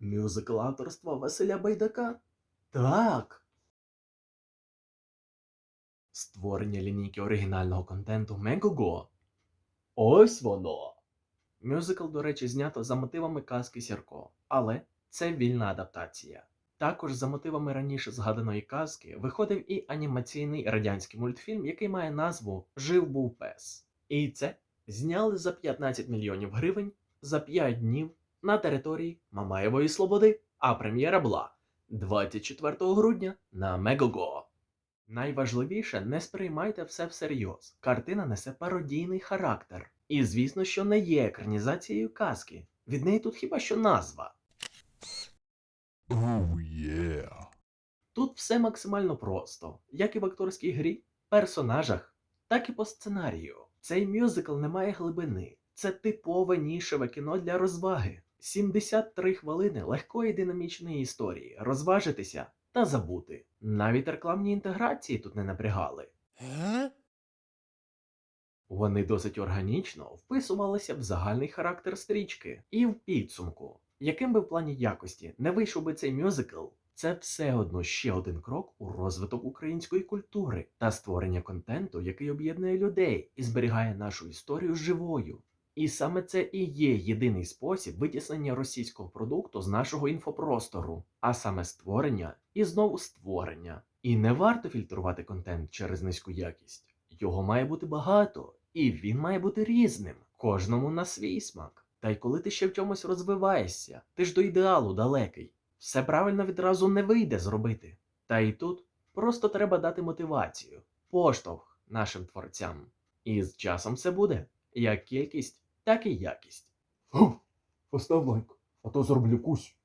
Мюзикл авторства Василя Байдака? Так. Створення лінійки оригінального контенту Мегого. Ось воно. Мюзикл, до речі, знято за мотивами казки Сірко, але це вільна адаптація. Також за мотивами раніше згаданої казки виходив і анімаційний радянський мультфільм, який має назву Жив був пес. І це зняли за 15 мільйонів гривень за 5 днів на території Мамаєвої Слободи, а прем'єра була 24 грудня на Мегого. Найважливіше, не сприймайте все всерйоз. Картина несе пародійний характер. І звісно, що не є екранізацією казки. Від неї тут хіба що назва. Oh yeah. Тут все максимально просто, як і в акторській грі, персонажах, так і по сценарію. Цей мюзикл не має глибини. Це типове нішеве кіно для розваги. 73 хвилини легкої динамічної історії, розважитися та забути. Навіть рекламні інтеграції тут не напрягали. Вони досить органічно вписувалися в загальний характер стрічки, і в підсумку, яким би в плані якості не вийшов би цей мюзикл, це все одно ще один крок у розвиток української культури та створення контенту, який об'єднує людей і зберігає нашу історію живою. І саме це і є єдиний спосіб витіснення російського продукту з нашого інфопростору, а саме створення і знову створення. І не варто фільтрувати контент через низьку якість. Його має бути багато, і він має бути різним, кожному на свій смак. Та й коли ти ще в чомусь розвиваєшся, ти ж до ідеалу далекий. Все правильно відразу не вийде зробити. Та й тут просто треба дати мотивацію, поштовх нашим творцям. І з часом все буде як кількість, так і якість. Фу, постав лайк, а то зроблю кусь.